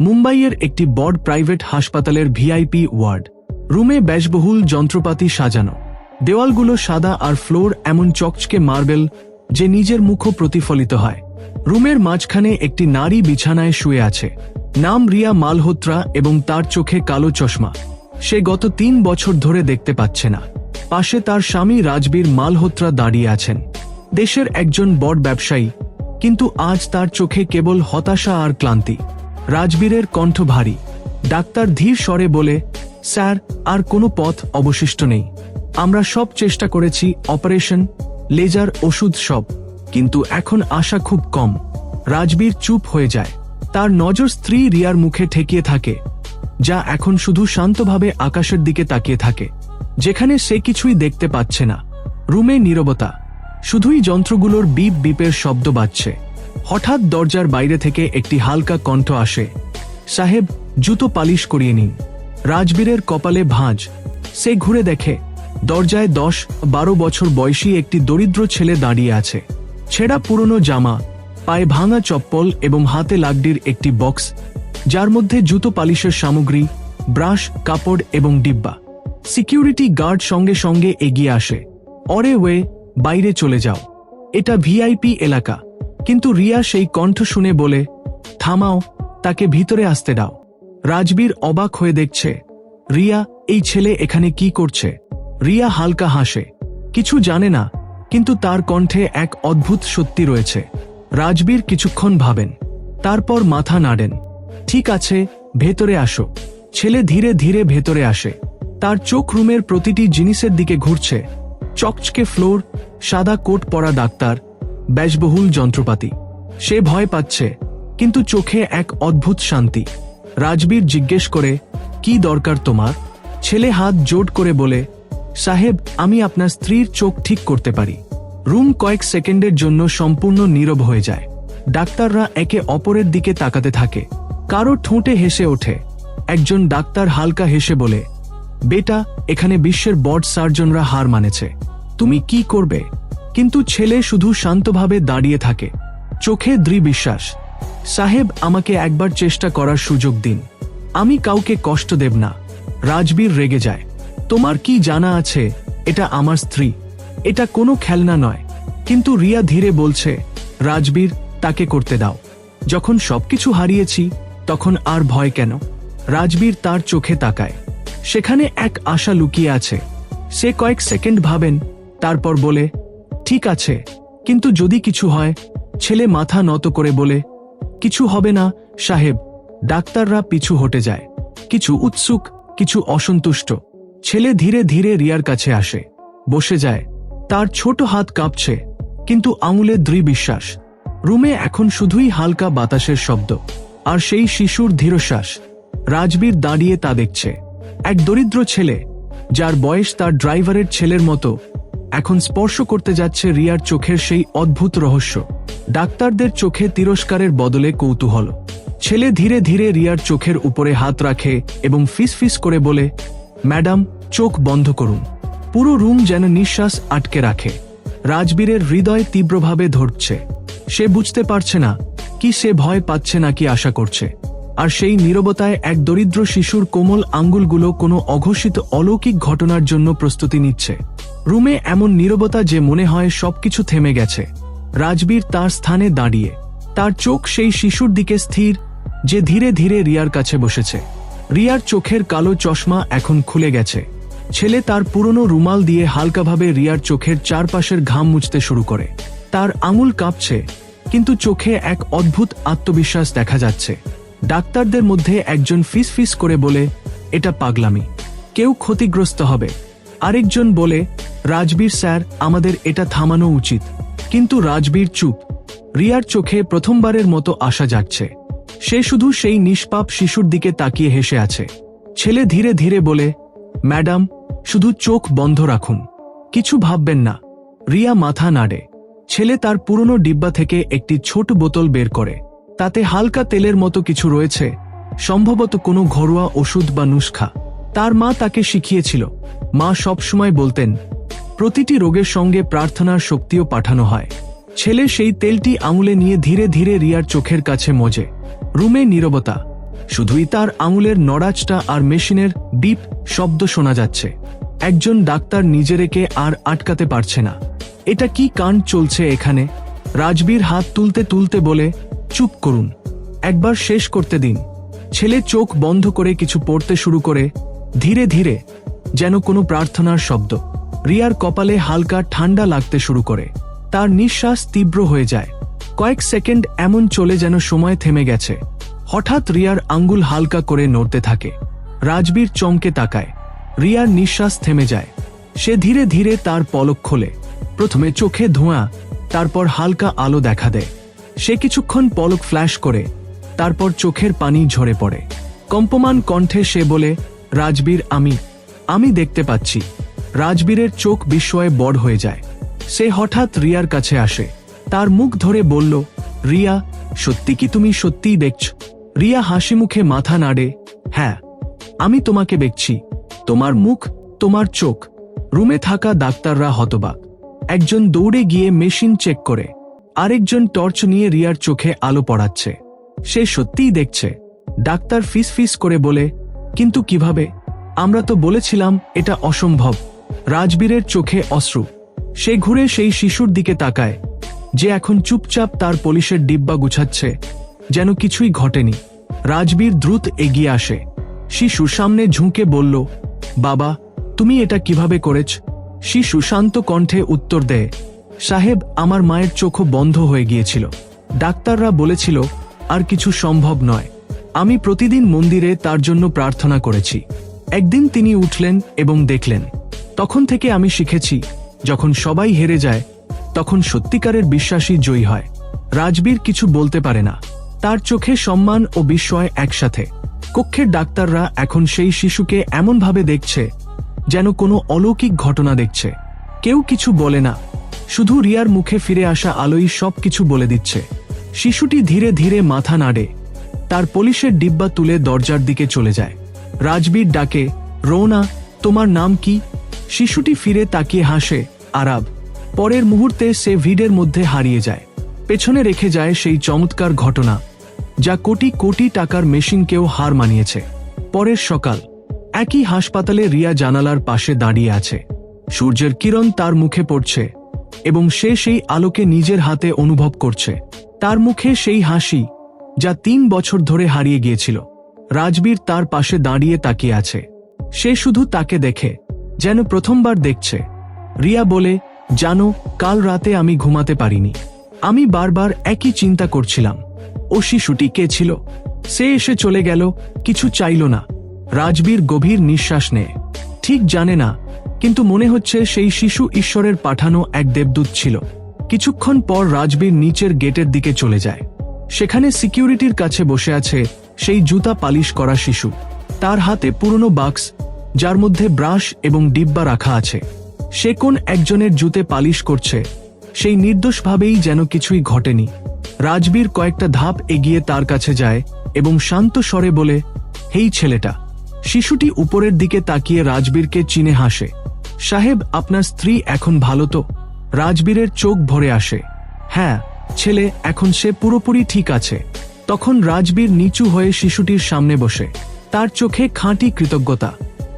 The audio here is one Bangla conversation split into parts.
মুম্বাইয়ের একটি বড় প্রাইভেট হাসপাতালের ভিআইপি ওয়ার্ড। রুমে ব্যয়বহুল যন্ত্রপাতি সাজানো। দেওয়ালগুলো সাদা আর ফ্লোর এমন চকচকে মার্বেল যে নিজের মুখও প্রতিফলিত হয়। রুমের মাঝখানে একটি নারী বিছানায় শুয়ে আছে। নাম রিয়া মালহোত্রা এবং তার চোখে কালো চশমা। সে গত তিন বছর ধরে দেখতে পাচ্ছে না। পাশে তার স্বামী রাজবীর মালহোত্রা দাঁড়িয়ে আছেন। দেশের একজন বড় ব্যবসায়ী, কিন্তু আজ তার চোখে কেবল হতাশা আর ক্লান্তি। রাজবীরের কণ্ঠ ভারী। ডাক্তার ধীর স্বরে বলে, স্যার, আর কোনো পথ অবশিষ্ট নেই। আমরা সব চেষ্টা করেছি, অপারেশন, লেজার, ওষুধ সব। কিন্তু এখন আশা খুব কম। রাজবীর চুপ হয়ে যায়। তার নজর স্ত্রী রিয়ার মুখে ঠেকিয়ে থাকে, যা এখন শুধু শান্তভাবে আকাশের দিকে তাকিয়ে থাকে, যেখানে সে কিছুই দেখতে পাচ্ছে না। রুমে নীরবতা। শুধুই যন্ত্রগুলোর বিপ বিপের শব্দ বাজছে। হঠাৎ দরজার বাইরে থেকে একটি হালকা কণ্ঠ আসে। সাহেব, জুতো পালিশ করিয়ে নিন। রাজবীরের কপালে ভাঁজ। সে ঘুরে দেখে, দরজায় দশ, বারো বছর বয়সী একটি দরিদ্র ছেলে দাঁড়িয়ে আছে। ছেঁড়া পুরনো জামা, পায়ে ভাঙা চপ্পল এবং হাতে লাগডির একটি বক্স, যার মধ্যে জুতো পালিশের সামগ্রী, ব্রাশ, কাপড় এবং ডিব্বা। সিকিউরিটি গার্ড সঙ্গে সঙ্গে এগিয়ে আসে। অরে ওয়ে, বাইরে চলে যাও। এটা ভিআইপি এলাকা। কিন্তু রিয়া সেই কণ্ঠ শুনে বলে, থামাও, তাকে ভিতরে আসতে দাও। রাজবীর অবাক হয়ে দেখছে, রিয়া, এই ছেলে এখানে কি করছে? রিয়া হালকা হাসে, কিছু জানে না, কিন্তু তার কণ্ঠে এক অদ্ভুত সত্যি রয়েছে। রাজবীর কিছুক্ষণ ভাবেন, তারপর মাথা নাড়েন, ঠিক আছে, ভেতরে আসো। ছেলে ধীরে ধীরে ভেতরে আসে, তার চোখ রুমের প্রতিটি জিনিসের দিকে ঘুরছে, চকচকে ফ্লোর, সাদা কোট পরা ডাক্তার ব্যয়বহুল যন্ত্রপাতি। সে ভয় পাচ্ছে, কিন্তু চোখে এক অদ্ভুত শান্তি। রাজবীর জিজ্ঞেস করে, কি দরকার তোমার? ছেলে হাত জোট করে বলে, সাহেব, আমি আপনার স্ত্রীর চোখ ঠিক করতে পারি। রুম কয়েক সেকেন্ডের জন্য সম্পূর্ণ নীরব হয়ে যায়। ডাক্তাররা একে অপরের দিকে তাকাতে থাকে। কারও ঠোঁটে হেসে ওঠে। একজন ডাক্তার হালকা হেসে বলে, বেটা, এখানে বিশ্বের বড সার্জনরা হার মানেছে। তুমি কি করবে? কিন্তু ছেলে শুধু শান্তভাবে দাঁড়িয়ে থাকে। চোখে দৃঢ় সাহেব, আমাকে একবার চেষ্টা করার সুযোগ দিন। আমি কাউকে কষ্ট দেব না। রাজবীর রেগে যায়। তোমার কি জানা আছে, এটা আমার স্ত্রী। এটা কোনো খেলনা নয়। কিন্তু রিয়া ধীরে বলছে, রাজবীর, তাকে করতে দাও। যখন সবকিছু হারিয়েছি, তখন আর ভয় কেন? রাজবীর তার চোখে তাকায়। সেখানে এক আশা লুকিয়ে আছে। সে কয়েক সেকেন্ড ভাবেন, তারপর বলে ঠিক আছে, কিন্তু যদি কিছু হয়, ছেলে মাথা নত করে বলে, কিছু হবে না, সাহেব, ডাক্তাররা পিছু হটে যায়। কিছু উৎসুক, কিছু অসন্তুষ্ট। ছেলে ধীরে ধীরে রিয়ার কাছে আসে, বসে যায়। তার ছোট হাত কাঁপছে, কিন্তু আঙুলে দৃঢ় বিশ্বাস রুমে এখন শুধুই হালকা বাতাসের শব্দ, আর সেই শিশুর ধীরশ্বাস। রাজবীর দাঁড়িয়ে তা দেখছে। এক দরিদ্র ছেলে, যার বয়স তার ড্রাইভারের ছেলের মতো এখন স্পর্শ করতে যাচ্ছে রিয়ার চোখের সেই অদ্ভুত রহস্য। ডাক্তারদের চোখে তিরস্কারের বদলে কৌতূহল। ছেলে ধীরে ধীরে রিয়ার চোখের উপরে হাত রাখে এবং ফিস ফিস করে বলে, ম্যাডাম, চোখ বন্ধ করুন। পুরো রুম যেন নিঃশ্বাস আটকে রাখে। রাজবীরের হৃদয় তীব্রভাবে ধরছে। সে বুঝতে পারছে না, কি সে ভয় পাচ্ছে নাকি আশা করছে। আর সেই নীরবতায় এক দরিদ্র শিশুর কোমল আঙ্গুলগুলো কোনো অঘোষিত অলৌকিক ঘটনার জন্য প্রস্তুতি নিচ্ছে। রুমে এমন নীরবতা যে মনে হয় সবকিছু থেমে গেছে। রাজবীর তার স্থানে দাঁড়িয়ে। তার চোখ সেই শিশুর দিকে স্থির, যে ধীরে ধীরে রিয়ার কাছে বসেছে। রিয়ার চোখের কালো চশমা এখন খুলে গেছে। ছেলে তার পুরনো রুমাল দিয়ে হালকাভাবে রিয়ার চোখের চারপাশের ঘাম মুছতে শুরু করে। তার আঙুল কাঁপছে, কিন্তু চোখে এক অদ্ভুত আত্মবিশ্বাস দেখা যাচ্ছে। ডাক্তারদের মধ্যে একজন ফিস ফিস করে বলে, এটা পাগলামি। কেউ ক্ষতিগ্রস্ত হবে। আরেকজন বলে রাজবীর স্যার, আমাদের এটা থামানো উচিত। কিন্তু রাজবীর চুপ। রিয়ার চোখে প্রথমবারের মতো আশা যাচ্ছে সে শুধু সেই নিষ্পাপ শিশুর দিকে তাকিয়ে হেসে আছে। ছেলে ধীরে ধীরে বলে, ম্যাডাম, শুধু চোখ বন্ধ রাখুন। কিছু ভাববেন না। রিয়া মাথা নাড়ে। ছেলে তার পুরনো ডিব্বা থেকে একটি ছোট বোতল বের করে। তাতে হালকা তেলের মতো কিছু রয়েছে। সম্ভবত কোনো ঘরোয়া ওষুধ বা নুস্খা। তার মা তাকে শিখিয়েছিল। মা সবসময় বলতেন প্রতিটি রোগের সঙ্গে প্রার্থনার শক্তিও পাঠানো হয়। ছেলে সেই তেলটি আঙুলে নিয়ে ধীরে ধীরে রিয়ার চোখের কাছে মজে। রুমে নীরবতা। শুধুই তার আঙুলের নড়াচটা আর মেশিনের বিপ শব্দ শোনা যাচ্ছে। একজন ডাক্তার নিজেরেকে আর আটকাতে পারছে না। এটা কি কান চলছে এখানে? রাজবীর হাত তুলতে তুলতে বলে, চুপ করুন। একবার শেষ করতে দিন। ছেলে চোখ বন্ধ করে কিছু পড়তে শুরু করে, ধীরে ধীরে, যেন কোনো প্রার্থনার শব্দ। রিয়ার কপালে হালকা ঠান্ডা লাগতে শুরু করে। তার নিঃশ্বাস তীব্র হয়ে যায়। কয়েক সেকেন্ড এমন চলে যেন সময় থেমে গেছে। হঠাৎ রিয়ার আঙ্গুল হালকা করে নড়তে থাকে। রাজবীর চমকে তাকায়। রিয়ার নিঃশ্বাস থেমে যায়। সে ধীরে ধীরে তার পলক খোলে। প্রথমে চোখে ধোঁয়া, তারপর হালকা আলো দেখা দেয়। সে কিছুক্ষণ পলক ফ্ল্যাশ করে, তারপর চোখের পানি ঝরে পড়ে। কম্পমান কণ্ঠে সে বলে, রাজবীর, আমি আমি দেখতে পাচ্ছি। রাজবীরের চোখ বিস্ময়ে বড় হয়ে যায়। সে হঠাৎ রিয়ার কাছে আসে। তার মুখ ধরে বলল, রিয়া, সত্যি কি তুমি সত্যিই দেখছ? রিয়া হাসি মুখে মাথা নাড়ে হ্যাঁ আমি তোমাকে দেখছি। তোমার মুখ, তোমার চোখ। রুমে থাকা ডাক্তাররা হতবাক। একজন দৌড়ে গিয়ে মেশিন চেক করে। আরেকজন টর্চ নিয়ে রিয়ার চোখে আলো পড়াচ্ছে। সে সত্যিই দেখছে। ডাক্তার ফিস ফিস করে বলে, কিন্তু কীভাবে? আমরা তো বলেছিলাম এটা অসম্ভব। রাজবীরের চোখে অশ্রু। সে ঘুরে সেই শিশুর দিকে তাকায়, যে এখন চুপচাপ তার পুলিশের ডিব্বা গুছাচ্ছে, যেন কিছুই ঘটেনি। রাজবীর দ্রুত এগিয়ে আসে। শিশু সামনে ঝুঁকে বলল, বাবা, তুমি এটা কীভাবে করেছ? শিশু শান্ত কণ্ঠে উত্তর দেয়, সাহেব, আমার মায়ের চোখও বন্ধ হয়ে গিয়েছিল। ডাক্তাররা বলেছিল, আর কিছু সম্ভব নয়। আমি প্রতিদিন মন্দিরে তার জন্য প্রার্থনা করেছি। একদিন তিনি উঠলেন এবং দেখলেন। তখন থেকে আমি শিখেছি, যখন সবাই হেরে যায়, তখন সত্যিকারের বিশ্বাসী জয়ী হয়। রাজবীর কিছু বলতে পারে না। তার চোখে সম্মান ও বিস্ময় একসাথে। কক্ষের ডাক্তাররা এখন সেই শিশুকে এমনভাবে দেখছে, যেন কোনো অলৌকিক ঘটনা দেখছে। কেউ কিছু বলে না। শুধু রিয়ার মুখে ফিরে আসা আলোই সব কিছু বলে দিচ্ছে। শিশুটি ধীরে ধীরে মাথা নাড়ে। তার পুলিশের ডিব্বা তুলে দরজার দিকে চলে যায়। রাজবীর ডাকে, রোনা, তোমার নাম কি? শিশুটি ফিরে তাকিয়ে হাসে, আরাব। পরের মুহূর্তে সে ভিড়ের মধ্যে হারিয়ে যায়। পেছনে রেখে যায় সেই চমৎকার ঘটনা, যা কোটি কোটি টাকার মেশিনকেও হার মানিয়েছে। পরের সকাল, একই হাসপাতালে রিয়া জানালার পাশে দাঁড়িয়ে আছে। সূর্যের কিরণ তার মুখে পড়ছে এবং সে সেই আলোকে নিজের হাতে অনুভব করছে। তার মুখে সেই হাসি, যা তিন বছর ধরে হারিয়ে গিয়েছিল। রাজবীর তার পাশে দাঁড়িয়ে তাকিয়ে আছে। সে শুধু তাকে দেখে যেন প্রথমবার দেখছে। রিয়া বলে, জানো, কাল রাতে আমি ঘুমাতে পারিনি। আমি বারবার একই চিন্তা করছিলাম। ও শিশুটি কে ছিল? সে এসে চলে গেল, কিছু চাইল না। রাজবীর গভীর নিঃশ্বাস নেয়। ঠিক জানে না, কিন্তু মনে হচ্ছে সেই শিশু ঈশ্বরের পাঠানো এক দেবদূত ছিল। কিছুক্ষণ পর রাজবীর নিচের গেটের দিকে চলে যায়। সেখানে সিকিউরিটির কাছে বসে আছে সেই জুতা পালিশ করা শিশু। তার হাতে পুরনো বাক্স যার মধ্যে ব্রাশ এবং ডিব্বা রাখা আছে। সে কোন একজনের জুতে পালিশ করছে, সেই নির্দোষভাবেই যেন কিছুই ঘটেনি। রাজবীর কয়েকটা ধাপ এগিয়ে তার কাছে যায় এবং শান্ত স্বরে বলে, হেই ছেলেটা, শিশুটি উপরের দিকে তাকিয়ে রাজবীরকে চিনে হাসে। সাহেব, আপনার স্ত্রী এখন ভালো তো? রাজবীরের চোখ ভরে আসে। হ্যাঁ ছেলে, এখন সে পুরোপুরি ঠিক আছে। তখন রাজবীর নিচু হয়ে শিশুটির সামনে বসে। তার চোখে খাঁটি কৃতজ্ঞতা।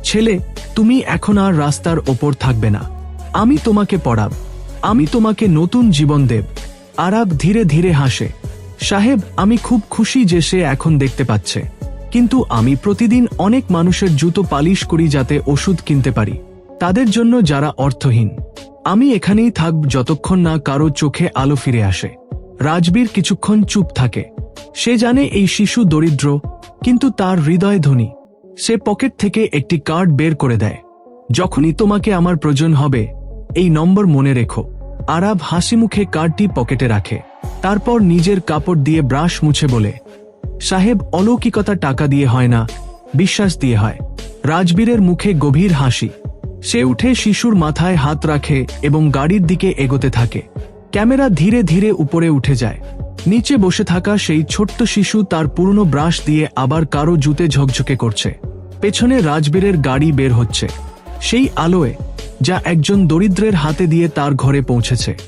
ছেলে, তুমি এখন আর রাস্তার ওপর থাকবে না। আমি তোমাকে পড়াব। আমি তোমাকে নতুন জীবন দেব। আরাব ধীরে ধীরে হাসে। সাহেব, আমি খুব খুশি যে সে এখন দেখতে পাচ্ছে। কিন্তু আমি প্রতিদিন অনেক মানুষের জুতো পালিশ করি যাতে ওষুধ কিনতে পারি। তাদের জন্য যারা অর্থহীন। আমি এখানেই থাকব যতক্ষণ না কারও চোখে আলো ফিরে আসে। রাজবীর কিছুক্ষণ চুপ থাকে। সে জানে এই শিশু দরিদ্র, কিন্তু তার হৃদয় ধনী। সে পকেট থেকে একটি কার্ড বের করে দেয়। যখনই তোমাকে আমার প্রয়োজন হবে, এই নম্বর মনে রেখো। আরাব হাসি মুখে কার্ডটি পকেটে রাখে। তারপর নিজের কাপড় দিয়ে ব্রাশ মুছে বলে, সাহেব, অলৌকিকতা টাকা দিয়ে হয় না, বিশ্বাস দিয়ে হয়। রাজবীরের মুখে গভীর হাসি। সে উঠে শিশুর মাথায় হাত রাখে এবং গাড়ির দিকে এগোতে থাকে। ক্যামেরা ধীরে ধীরে উপরে উঠে যায়। নিচে বসে থাকা সেই ছোট্ট শিশু তার পুরনো ব্রাশ দিয়ে আবার কারও জুতে ঝকঝকে করছে। পেছনে রাজবীরের গাড়ি বের হচ্ছে। সেই আলোয়, যা একজন দরিদ্রের হাতে দিয়ে তার ঘরে পৌঁছেছে।